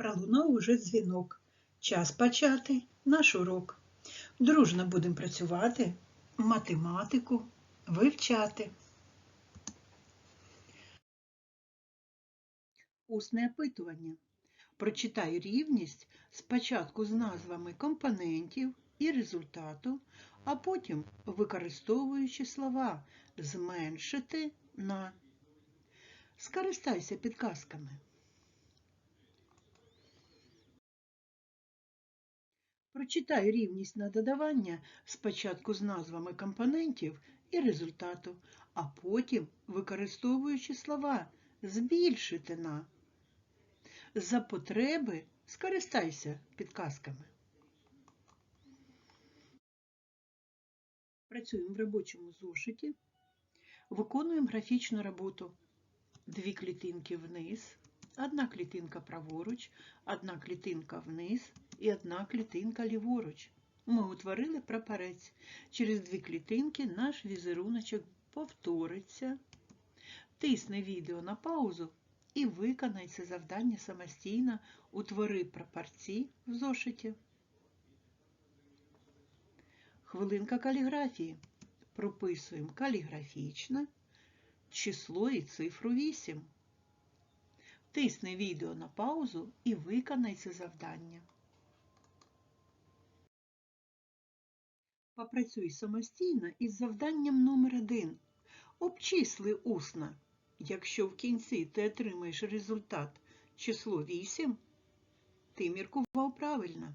Пролунав уже дзвінок. Час почати наш урок. Дружно будемо працювати, математику вивчати. Усне опитування. Прочитай рівність спочатку з назвами компонентів і результату, а потім використовуючи слова зменшити на. Скористайся підказками. Прочитай рівність на додавання спочатку з назвами компонентів і результату, а потім використовуючи слова збільшити на. За потреби скористайся підказками. Працюємо в робочому зошиті. Виконуємо графічну роботу. Дві клітинки вниз, одна клітинка праворуч, одна клітинка вниз і одна клітинка ліворуч. Ми утворили прапорець. Через дві клітинки наш візеруночок повториться. Тисни відео на паузу і виконай це завдання самостійно. Утвори прапорці в зошиті. Хвилинка каліграфії. Прописуємо каліграфічно число і цифру 8. Тисни відео на паузу і виконай це завдання. Попрацюй самостійно із завданням номер 1 Обчисли усно. Якщо в кінці ти отримаєш результат число 8, ти міркував правильно.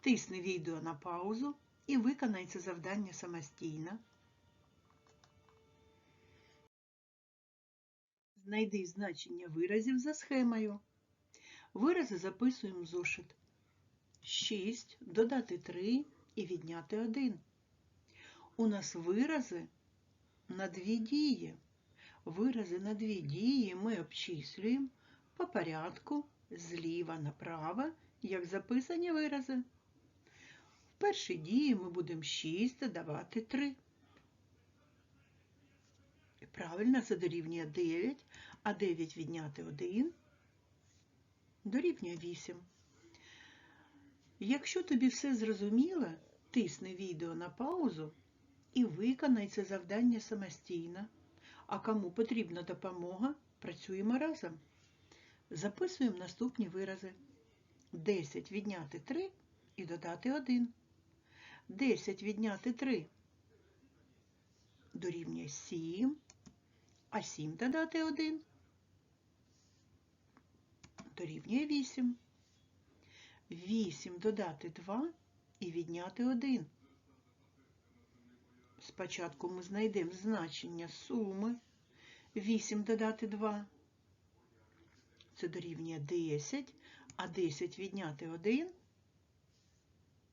Тисни відео на паузу і виконай це завдання самостійно. Знайди значення виразів за схемою. Вирази записуємо зошит. 6 додати 3 і відняти 1. У нас вирази на дві дії. Вирази на дві дії ми обчислюємо по порядку зліва направо, як записані вирази. В першій дії ми будемо 6 додавати 3. Правильно, це дорівнює 9, а 9 відняти 1 дорівнює 8. Якщо тобі все зрозуміло, тисни відео на паузу і виконай це завдання самостійно. А кому потрібна допомога, працюємо разом. Записуємо наступні вирази. 10 відняти 3 і додати 1. 10 відняти 3 дорівнює 7. А 7 додати 1 дорівнює 8. 8 додати 2 і відняти 1. Спочатку ми знайдемо значення суми. 8 додати 2. Це дорівнює 10, а 10 відняти 1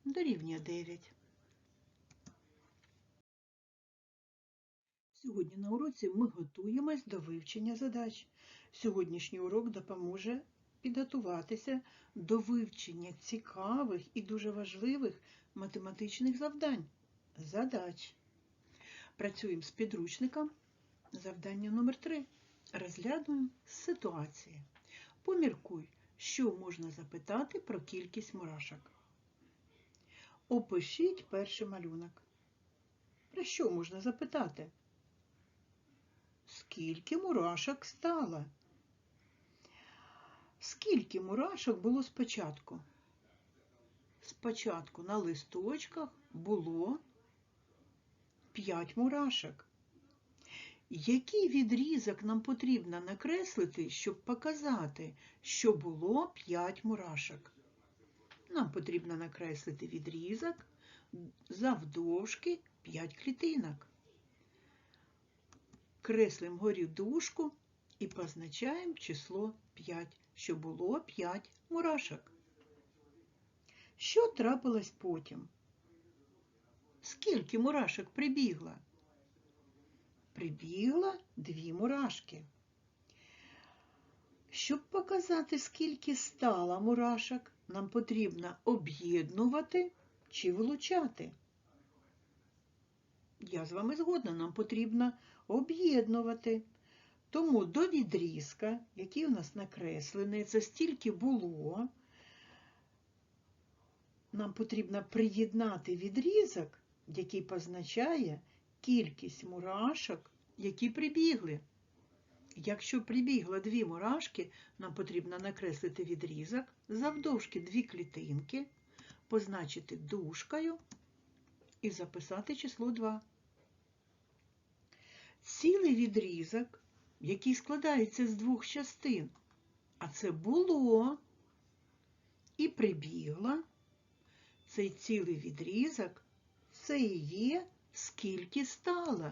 дорівнює 9. Сьогодні на уроці ми готуємось до вивчення задач. Сьогоднішній урок допоможе підготуватися до вивчення цікавих і дуже важливих математичних завдань. Задач. Працюємо з підручником. Завдання номер 3 Розглядуємо ситуації. Поміркуй, що можна запитати про кількість мурашок. Опишіть перший малюнок. Про що можна запитати? Скільки мурашок стало? Скільки мурашок було спочатку? Спочатку на листочках було 5 мурашок. Який відрізок нам потрібно накреслити, щоб показати, що було 5 мурашок? Нам потрібно накреслити відрізок завдовжки 5 клітинок. Креслимо горі дужку і позначаємо число 5, що було 5 мурашок. Що трапилось потім? Скільки мурашок прибігло? Прибігло дві мурашки. Щоб показати, скільки стало мурашок, нам потрібно об'єднувати чи вилучати. Я з вами згодна, нам потрібно об'єднувати. Тому до відрізка, який у нас накреслений, це стільки було, нам потрібно приєднати відрізок, який позначає кількість мурашок, які прибігли. Якщо прибігло дві мурашки, нам потрібно накреслити відрізок, завдовжки дві клітинки, позначити дужкою і записати число 2. Цілий відрізок, який складається з двох частин, а це було і прибігло, цей цілий відрізок, це і є скільки стало.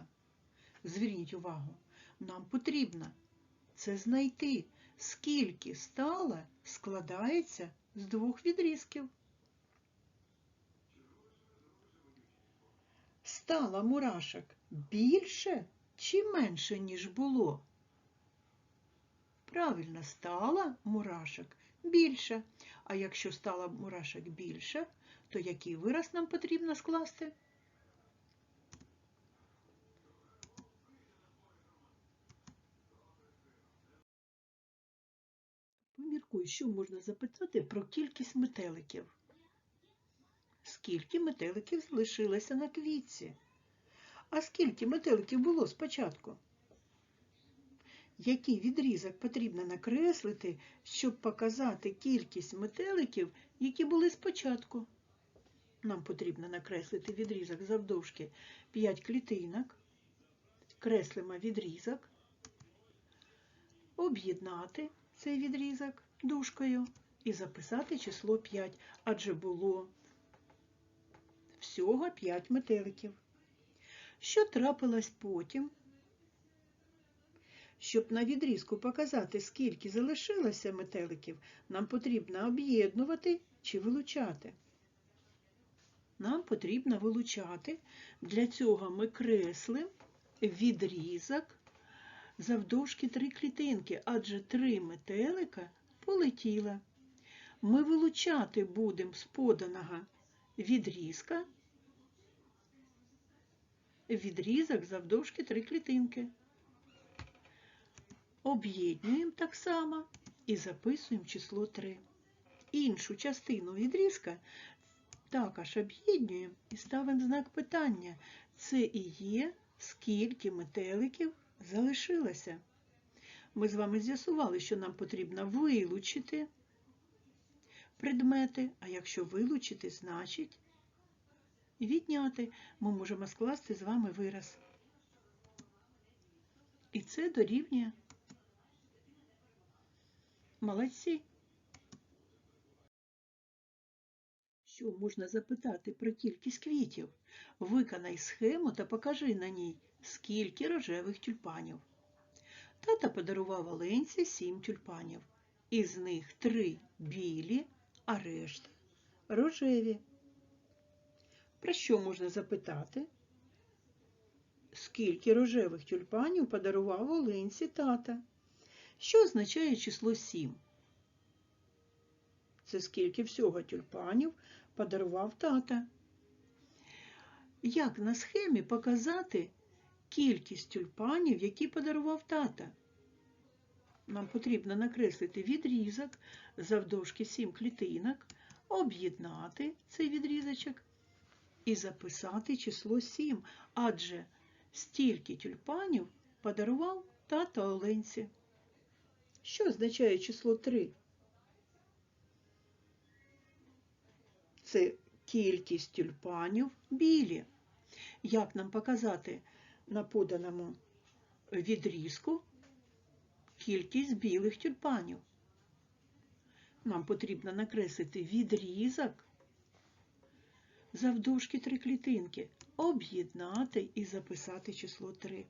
Зверніть увагу, нам потрібно це знайти, скільки стало складається з двох відрізків. Стало мурашок більше чи менше, ніж було? Правильно, стало мурашок більше. А якщо стало мурашок більше, то який вираз нам потрібно скласти? Поміркуй, що можна запитати про кількість метеликів. Скільки метеликів залишилося на квітці? А скільки метеликів було спочатку? Який відрізок потрібно накреслити, щоб показати кількість метеликів, які були спочатку? Нам потрібно накреслити відрізок завдовжки 5 клітинок, креслимо відрізок, об'єднати цей відрізок дужкою і записати число 5, адже було всього 5 метеликів. Що трапилось потім? Щоб на відрізку показати, скільки залишилося метеликів, нам потрібно об'єднувати чи вилучати. Нам потрібно вилучати. Для цього ми креслимо відрізок завдовжки три клітинки, адже три метелика полетіло. Ми вилучати будемо з поданого відрізка відрізок завдовжки три клітинки. Об'єднуємо так само і записуємо число 3. Іншу частину відрізка також об'єднуємо і ставимо знак питання. Це і є, скільки метеликів залишилося. Ми з вами з'ясували, що нам потрібно вилучити предмети, а якщо вилучити, значить відняти ми можемо скласти з вами вираз. І це дорівнює. Молодці. Що можна запитати про кількість квітів? Виконай схему та покажи на ній, скільки рожевих тюльпанів. Тата подарував Оленці сім тюльпанів. Із них три білі, а решта рожеві. Про що можна запитати? Скільки рожевих тюльпанів подарував Оленці тата? Що означає число 7? Це скільки всього тюльпанів подарував тата. Як на схемі показати кількість тюльпанів, які подарував тата? Нам потрібно накреслити відрізок завдовжки 7 клітинок, об'єднати цей відрізочок і записати число 7, адже стільки тюльпанів подарував тато Оленці. Що означає число 3? Це кількість тюльпанів білі. Як нам показати на поданому відрізку кількість білих тюльпанів? Нам потрібно накреслити відрізок завдовжки три клітинки, об'єднати і записати число 3.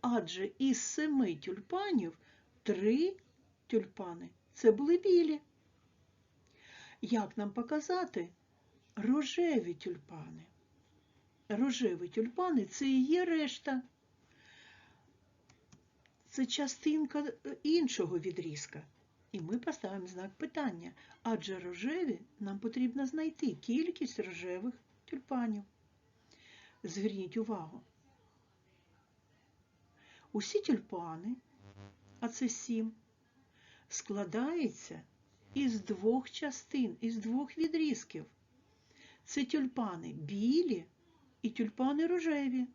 Адже із семи тюльпанів три тюльпани це були білі. Як нам показати рожеві тюльпани? Рожеві тюльпани це і є решта. Це частинка іншого відрізка. І ми поставимо знак питання, адже рожеві нам потрібно знайти кількість рожевих тюльпанів. Зверніть увагу. Усі тюльпани, а це 7, складається із двох частин, із двох відрізків. Це тюльпани білі і тюльпани рожеві.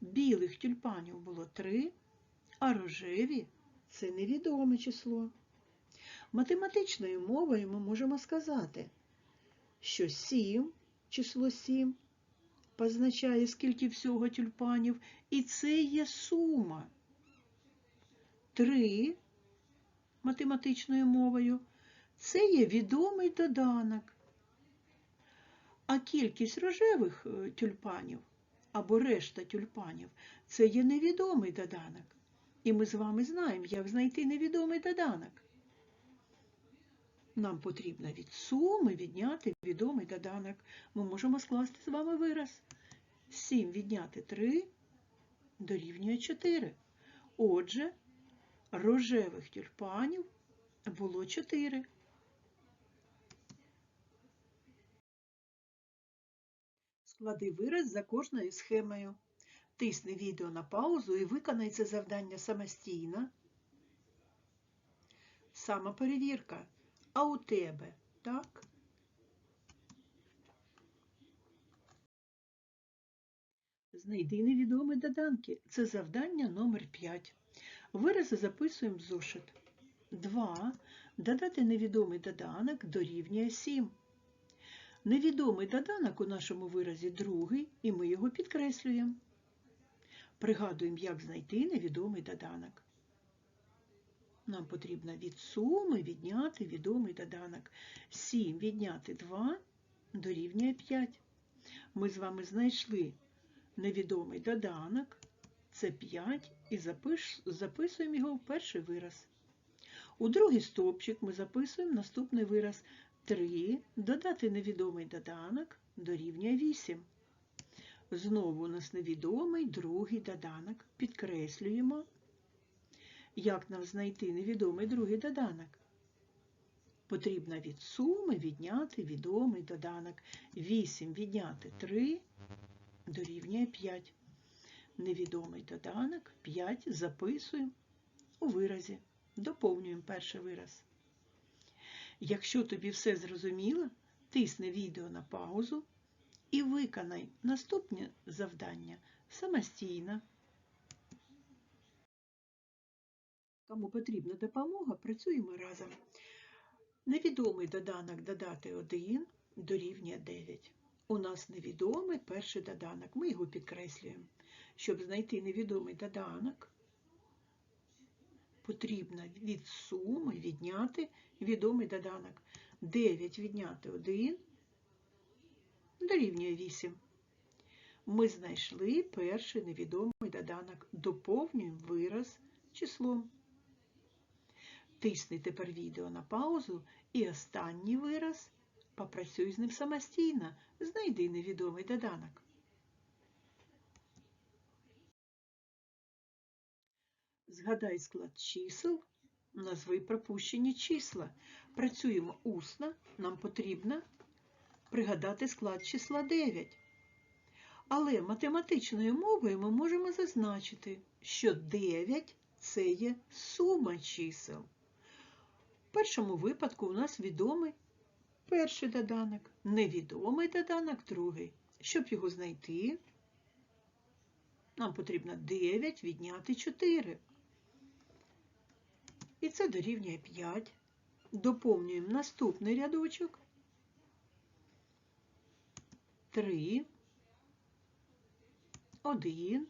Білих тюльпанів було 3, а рожеві це невідоме число. Математичною мовою ми можемо сказати, що 7, число 7, позначає, скільки всього тюльпанів, і це є сума. 3 математичною мовою це є відомий доданок. А кількість рожевих е, тюльпанів або решта тюльпанів це є невідомий доданок. І ми з вами знаємо, як знайти невідомий доданок. Нам потрібно від суми відняти відомий доданок. Ми можемо скласти з вами вираз. 7 відняти 3 дорівнює 4. Отже, рожевих тюльпанів було 4. Склади вираз за кожною схемою. Тисни відео на паузу і виконай це завдання самостійно. Самоперевірка. А у тебе так? Знайди невідомі доданки. Це завдання номер 5. Вирази записуємо в зошит. 2. Додати невідомий доданок дорівнює 7. Невідомий доданок у нашому виразі другий, і ми його підкреслюємо. Пригадуємо, як знайти невідомий доданок. Нам потрібно від суми відняти відомий доданок. 7 відняти 2 дорівнює 5. Ми з вами знайшли невідомий доданок. Це 5 і запиш, записуємо його в перший вираз. У другий стовпчик ми записуємо наступний вираз 3 додати невідомий доданок дорівнює 8. Знову у нас невідомий другий доданок. Підкреслюємо. Як нам знайти невідомий другий доданок? Потрібно від суми відняти відомий доданок. 8 відняти 3 дорівнює 5. Невідомий доданок 5 записуємо у виразі. Доповнюємо перший вираз. Якщо тобі все зрозуміло, тисни відео на паузу і виконай наступне завдання самостійно. Кому потрібна допомога, працюємо разом. Невідомий доданок додати 1 дорівнює 9. У нас невідомий перший доданок, ми його підкреслюємо. Щоб знайти невідомий доданок, потрібно від суми відняти відомий доданок. 9 відняти 1 дорівнює 8. Ми знайшли перший невідомий доданок. Доповнюємо вираз числом. Тисни тепер відео на паузу і останній вираз. Попрацюй з ним самостійно. Знайди невідомий доданок. Згадай склад чисел, назви пропущені числа. Працюємо усно, нам потрібно пригадати склад числа 9. Але математичною мовою ми можемо зазначити, що 9 це є сума чисел. В першому випадку у нас відомий перший доданок, невідомий доданок другий. Щоб його знайти, нам потрібно 9 відняти 4. І це дорівнює 5. Доповнюємо наступний рядочок. 3, 1,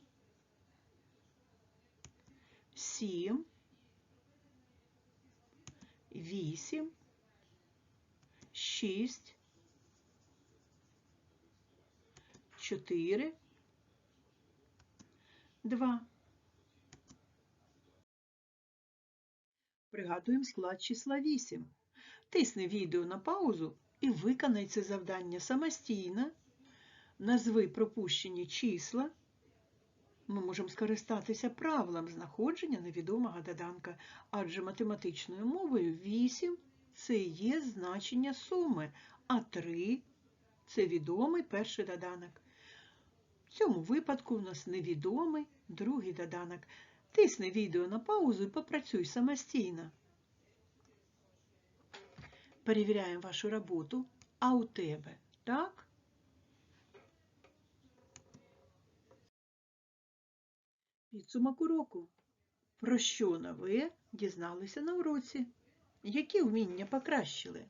7, 8, 6, 4, 2. Пригадуємо склад числа 8. Тисни відео на паузу і виконай це завдання самостійно. Назви пропущені числа. Ми можемо скористатися правилом знаходження невідомого доданка, адже математичною мовою 8 це є значення суми, а 3 це відомий перший доданок. В цьому випадку у нас невідомий другий доданок. Тисни відео на паузу і попрацюй самостійно. Перевіряємо вашу роботу. А у тебе, так? Підсумок уроку. Про що нове дізналися на уроці? Які вміння покращили?